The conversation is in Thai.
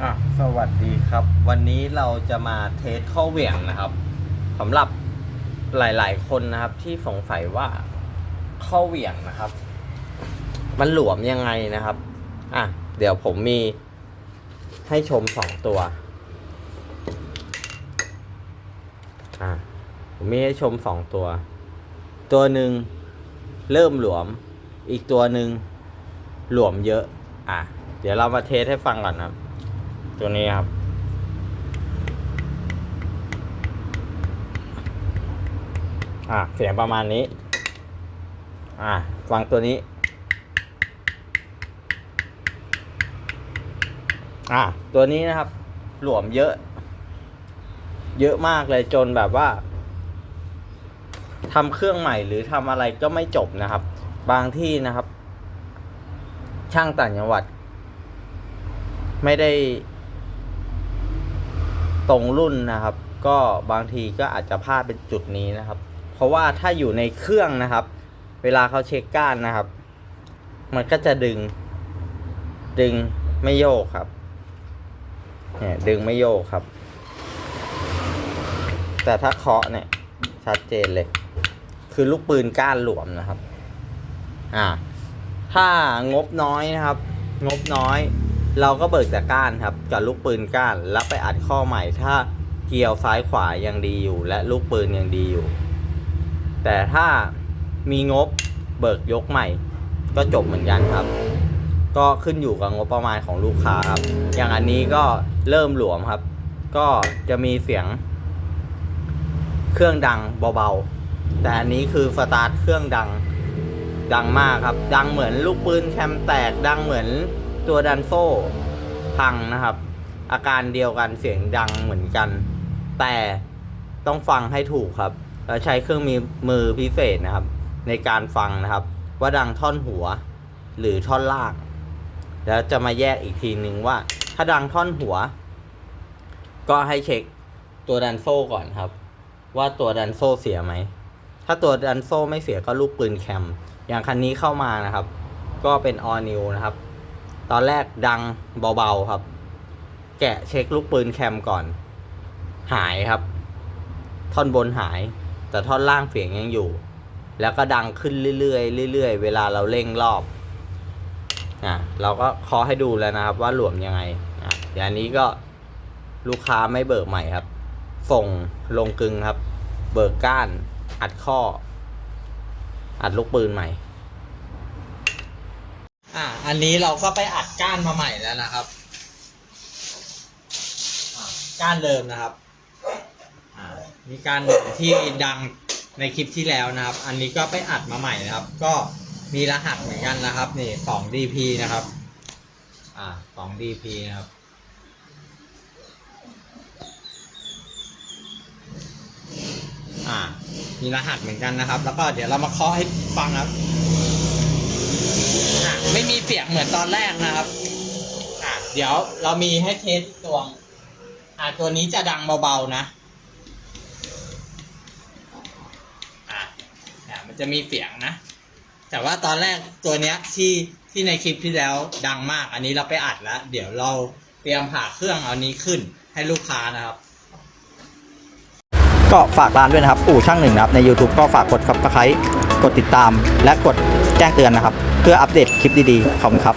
อะสวัสดีครับ วันนี้เราจะมาเทสข้อเหวี่ยงนะครับสำหรับหลาย ๆ คนนะครับที่สงสัยว่าข้อเหวี่ยงนะครับ มันหลวมยังไงนะครับอะเดี๋ยวผมมีให้ชมสองตัวอะผมมีให้ชมสองตัว ตัวหนึ่งเริ่มหลวม อีกตัวหนึ่งหลวมเยอะ อะ เดี๋ยวเรามาเทสให้ฟังก่อนนะครับ ตัวนี้ครับ อะเสียงประมาณนี้ อะฟังตัวนี้ อะตัวนี้นะครับ หลวมเยอะ เยอะมากเลยจนแบบว่าทำเครื่องใหม่หรือทำอะไรก็ไม่จบนะครับ บางที่นะครับ ช่างต่างจังหวัด ไม่ได้ ตรงรุ่นนะครับ ก็บางทีก็อาจจะพลาดเป็นจุดนี้นะครับ เพราะว่าถ้าอยู่ในเครื่องนะครับ เวลาเขาเช็คก้านนะครับ มันก็จะดึง ดึงไม่โยกครับเนี่ยดึงไม่โยกครับ แต่ถ้าเคาะเนี่ยชัดเจนเลย คือลูกปืนก้านหลวมนะครับ อ่า ถ้างบน้อยนะครับ งบน้อย เราก็เบิกแต่ก้านครับกับลูกปืนก้าน แล้วไปอัดข้อใหม่ถ้าเกียวซ้ายขวายังดีอยู่ และลูกปืนยังดีอยู่ แต่ถ้ามีงบเบิกยกใหม่ ก็จบเหมือนกันครับ ก็ขึ้นอยู่กับงบประมาณของลูกค้าครับ อย่างอันนี้ก็เริ่มหลวมครับ ก็จะมีเสียง เครื่องดังเบาๆ แต่อันนี้คือสตาร์ทเครื่องดังดังมากครับ ดังเหมือนลูกปืนแคมแตกดังเหมือน ตัวดันโซ่พังนะครับ อาการเดียวกันเสียงดังเหมือนกัน แต่ต้องฟังให้ถูกครับแล้วใช้เครื่องมีมือพิเศษนะครับ ในการฟังนะครับ ว่าดังท่อนหัวหรือท่อนล่าง แล้วจะมาแยกอีกทีนึงว่า ถ้าดังท่อนหัว ก็ให้เช็คตัวดันโซ่ก่อนครับ ว่าตัวดันโซ่เสียไหมถ้าตัวดันโซ่ไม่เสียก็ลูกปืนแคม อย่างคันนี้เข้ามานะครับ ก็เป็นออนิวนะครับ ตอนแรกดังเบาๆครับ แกะเช็คลูกปืนแคมก่อน หายครับ ท่อนบนหาย แต่ท่อนล่างเสียงยังอยู่ แล้วก็ดังขึ้นเรื่อยๆเรื่อยๆเวลาเราเร่งรอบอะเราก็เคอให้ดูแล้วนะครับ ว่าหลวมยังไงอะอย่างนี้ก็ลูกค้าไม่เบิกใหม่ครับ ส่งลงกึงครับ เบิกก้าน อัดข้อ อัดลูกปืนใหม่ อันนี้เราก็ไปอัดก้านมาใหม่แล้วนะครับก้านเดิมนะครับมีการที่ดังในคลิปที่แล้วนะครับ อันนี้ก็ไปอัดมาใหม่นะครับ ก็มีรหัสเหมือนกันนะครับนี่สอง DP นะครับอ่าสอง DP นะครับอ่ามีรหัสเหมือนกันนะครับ แล้วก็เดี๋ยวเรามาเคาะให้ฟังครับ อะไม่มีเสียงเหมือนตอนแรกนะครับ อะเดี๋ยวเรามีให้เทสอีกตัวอะตัวนี้จะดังเบาๆนะ อะอะมันจะมีเสียงนะ แต่ว่าตอนแรกตัวเนี้ยที่ที่ในคลิปที่แล้วดังมาก อันนี้เราไปอัดแล้ว เดี๋ยวเราเตรียมผ่าเครื่องเอานี้ขึ้นให้ลูกค้านะครับ ก็ฝากร้านด้วยนะครับ อู่ช่างหนึ่งนะครับ ใน YouTube ก็ฝากกด subscribe กดติดตาม และกดแจ้งเตือนนะครับ เพื่ออัปเดตคลิปดีๆขอบคุณครับ